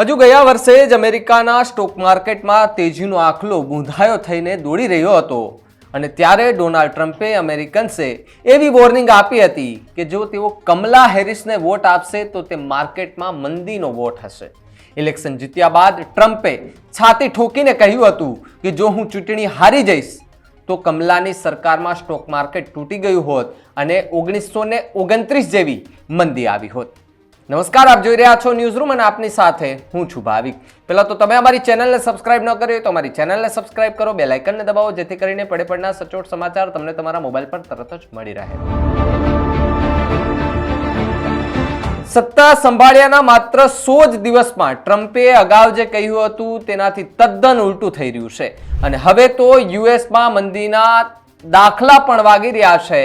હજુ ગયા વર્ષે જ અમેરિકાના સ્ટોક માર્કેટમાં તેજીનો આખલો બૂંધાયો થઈને દોડી રહ્યો હતો. અને ત્યારે ડોનાલ્ડ ટ્રમ્પે અમેરિકન્સે એવી વોર્નિંગ આપી હતી કે જો તેઓ કમલા હેરિસને વોટ આપશે તો તે માર્કેટમાં મંદીનો વોટ હશે. ઇલેક્શન જીત્યા બાદ ટ્રમ્પે છાતી ઠોકીને કહ્યું હતું કે જો હું ચૂંટણી હારી જઈશ, તો કમલાની સરકારમાં સ્ટોક માર્કેટ તૂટી ગયું હોત અને ઓગણીસો ઓગણત્રીસ જેવી મંદી આવી હોત. નમસ્કાર, આપ જોઈ રહ્યા છો ન્યૂઝ રૂમ અને આપની સાથે હું છું ભાવિક. પહેલાં તો તમે અમારી ચેનલને સબસ્ક્રાઇબ ન કરી હોય તો અમારી ચેનલને સબસ્ક્રાઇબ કરો બે લાઇકનને દબાવો, જેથી કરીને પડે પડના સચોટ સમાચાર તમને તમારા મોબાઈલ પર તરત જ મળી રહે. સત્તા સંભાળ્યાના માત્ર સો જ દિવસમાં ટ્રમ્પે અગાઉ જે કહ્યું હતું, તેનાથી તદ્દન ઉલટું થઈ રહ્યું છે. અને હવે તો યુએસમાં મંદીના દાખલા પણ વાગી રહ્યા છે,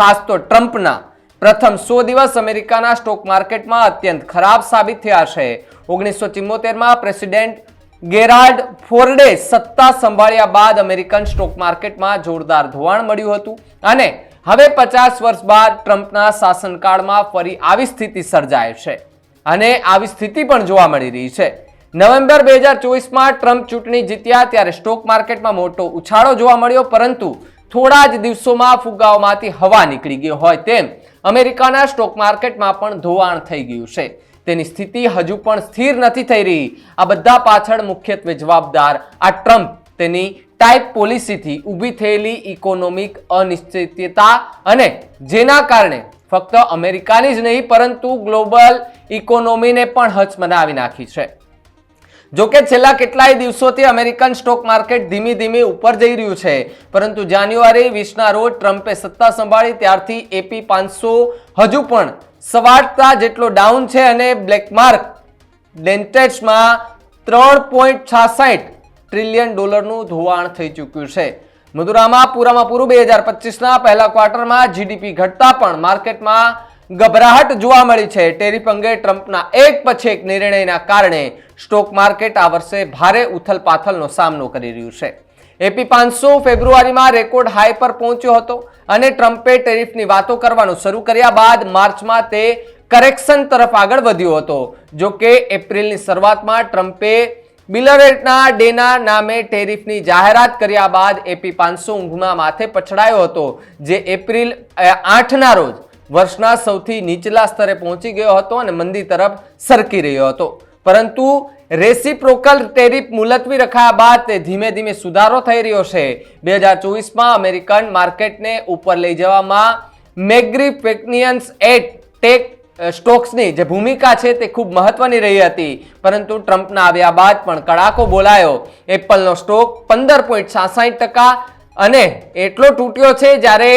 ખાસ તો ટ્રમ્પના. પ્રથમ સો દિવસ અમેરિકાના સ્ટોક માર્કેટમાં અત્યંત ખરાબ સાબિત થયા છે. ઓગણીસો ચિમ્મોતેરમાં પ્રેસિડેન્ટ ગેરાર્ડ ફોર્ડે સત્તા સંભાળ્યા બાદ અમેરિકન સ્ટોક માર્કેટમાં જોરદાર ધોવાણ મળ્યું હતું અને હવે પચાસ વર્ષ બાદ ટ્રમ્પના શાસનકાળમાં ફરી આવી સ્થિતિ સર્જાય છે અને આવી સ્થિતિ પણ જોવા મળી રહી છે. નવેમ્બર બે હજાર ચોવીસમાં ટ્રમ્પ ચૂંટણી જીત્યા ત્યારે સ્ટોક માર્કેટમાં મોટો ઉછાળો જોવા મળ્યો પરંતુ થોડા જ દિવસોમાં ફુગાઓમાંથી હવા નીકળી ગયો હોય તેમ અમેરિકાના સ્ટોક માર્કેટમાં પણ ધોવાણ થઈ ગયું છે. તેની સ્થિતિ હજુ પણ સ્થિર નથી થઈ રહી. આ બધા પાછળ મુખ્યત્વે જવાબદાર આ ટ્રમ્પ તેની ટાઈપ પોલિસીથી ઊભી થયેલી ઇકોનોમિક અનિશ્ચિતતા અને જેના કારણે ફક્ત અમેરિકાની જ નહીં, પરંતુ ગ્લોબલ ઇકોનોમીને પણ હચમનાવી નાખી છે. જોકે છેલ્લા કેટલાય દિવસોથી અમેરિકન સ્ટોક માર્કેટ ધીમી ધીમે ઉપર જઈ રહ્યું છે. પરંતુ જાન્યુઆરી વીસના રોજ ટ્રમ્પે સત્તા સંભાળી ત્યારથી એપી પાંચસો હજુ પણ સવાટતા જેટલો ડાઉન છે અને બ્લેકમાર્ક ડેન્ટેક્સમાં ત્રણ પોઈન્ટ છાસઠ ટ્રિલિયન ડોલરનું ધોવાણ થઈ ચૂક્યું છે. મધુરામાં પૂરામાં પૂરું બે હજાર પચીસના પહેલા ક્વાર્ટરમાં જીડીપી ઘટતા પણ માર્કેટમાં ગભરાહટ જોવા મળી છે. ટેરિફ અંગે ટ્રમ્પના એક પછી એક નિર્ણયના કારણે સ્ટોક માર્કેટ આ વર્ષે ભારે ઉથલપાથલનો સામનો કરી રહ્યું છે. એપી પાંચસો ફેબ્રુઆરીમાં રેકોર્ડ હાઈ પર પહોંચ્યો હતો અને ટ્રમ્પે ટેરિફની વાતો કરવાનું શરૂ કર્યા બાદ માર્ચમાં તે કરેક્શન તરફ આગળ વધ્યો હતો. જો કે એપ્રિલની શરૂઆતમાં ટ્રમ્પે બિલરેટના ડેના નામે ટેરિફની જાહેરાત કર્યા બાદ એપી પાંચસો ઊંઘમાં માથે પછડાયો હતો, જે એપ્રિલ આઠના રોજ વર્ષના સૌથી નીચલા સ્તરે પહોંચી ગયો હતો અને મંદી તરફ સરકી રહ્યો હતો. પરંતુ રેસિપ્રોકલ ટેરિફ મુલતવી રખાયા બાદ તે ધીમે ધીમે સુધારો થઈ રહ્યો છે. બે હજાર ચોવીસમાં અમેરિકન માર્કેટને ઉપર લઈ જવામાં મેગ્રીફેકનિયન્સ એટ ટેક સ્ટોક્સની જે ભૂમિકા છે તે ખૂબ મહત્વની રહી હતી. પરંતુ ટ્રમ્પના આવ્યા બાદ પણ કડાકો બોલાયો. એપલનો સ્ટોક પંદર પોઈન્ટ સાસાઠ ટકા અને એટલો તૂટ્યો છે જ્યારે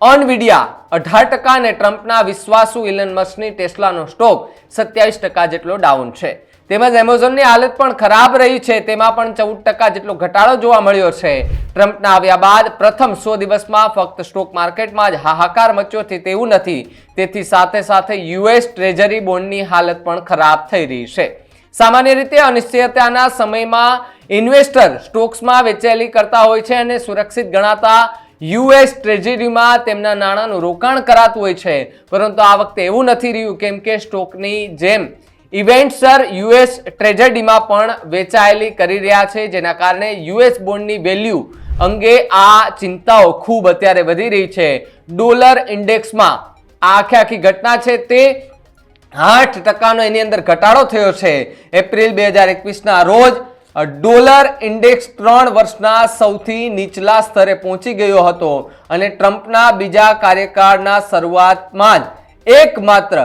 ઓનવિડિયા અઢાર ટકા અને ટ્રમ્પના વિશ્વાસુ ઇલન મસ્કની ટેસ્લાનો સ્ટોક સત્યાવીસ ટકા જેટલો ડાઉન છે. તેમજ એમેઝોનની હાલત પણ ખરાબ રહી છે, તેમાં પણ ચૌદ ટકા જેટલો ઘટાડો જોવા મળ્યો છે. ટ્રમ્પના આવ્યા બાદ પ્રથમ સો દિવસમાં ફક્ત સ્ટોક માર્કેટમાં જ હાહાકાર મચ્યો છે તેવું નથી. તેથી સાથે સાથે યુએસ ટ્રેઝરી બોન્ડની હાલત પણ ખરાબ થઈ રહી છે. સામાન્ય રીતે અનિશ્ચિતતાના સમયમાં ઇન્વેસ્ટર સ્ટોક્સમાં વેચેલી કરતા હોય છે અને સુરક્ષિત ગણાતા યુએસ ટ્રેઝરીમાં તેમના નાણાંનું રોકાણ કરાતું હોય છે. પરંતુ આ વખતે એવું નથી રહ્યું કેમ કે સ્ટોકની જેમ ઇવેન્ટસર યુએસ ટ્રેઝરીમાં પણ વેચાયેલી કરી રહ્યા છે. જેના કારણે યુએસ બોન્ડની વેલ્યુ અંગે આ ચિંતાઓ ખૂબ અત્યારે વધી રહી છે. ડોલર ઇન્ડેક્સમાં આ આખે આખી ઘટના છે તે આઠ ટકાનો એની અંદર ઘટાડો થયો છે. એપ્રિલ બે હજાર એકવીસના રોજ ડોલર ઇન્ડેક્સ ત્રણ વર્ષના સૌથી નીચલા સ્તરે પહોંચી ગયો હતો અને ટ્રમ્પના બીજા કાર્યકાળના શરૂઆતમાં જ એકમાત્ર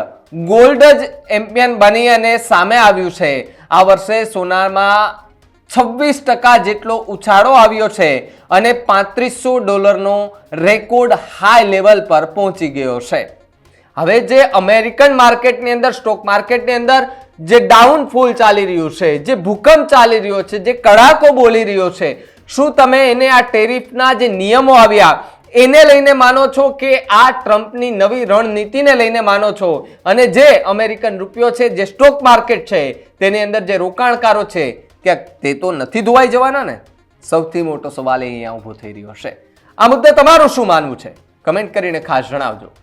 ગોલ્ડ જ એમ્પિયન બની અને સામે આવ્યું છે. આ વર્ષે સોનામાં છવ્વીસ ટકા જેટલો ઉછાળો આવ્યો છે અને પાંત્રીસો ડોલરનો રેકોર્ડ હાઈ લેવલ પર પહોંચી ગયો છે. હવે જે અમેરિકન માર્કેટની અંદર સ્ટોક માર્કેટની અંદર જે ડાઉનફોલ ચાલી રહ્યું છે, જે ભૂકંપ ચાલી રહ્યો છે, જે કડાકો બોલી રહ્યો છે, શું તમે એને આ ટેરિફના જે નિયમો આવ્યા, એને લઈને માનો છો કે આ ટ્રમ્પની નવી રણનીતિને લઈને માનો છો? અને જે અમેરિકન રૂપિયો છે, જે સ્ટોક માર્કેટ છે, તેની અંદર જે રોકાણકારો છે, ક્યાંક તે તો નથી ધોવાઈ જવાના ને? સૌથી મોટો સવાલ એ અહીંયા ઊભો થઈ રહ્યો છે. આ મુદ્દે તમારું શું માનવું છે? કમેન્ટ કરીને ખાસ જણાવજો.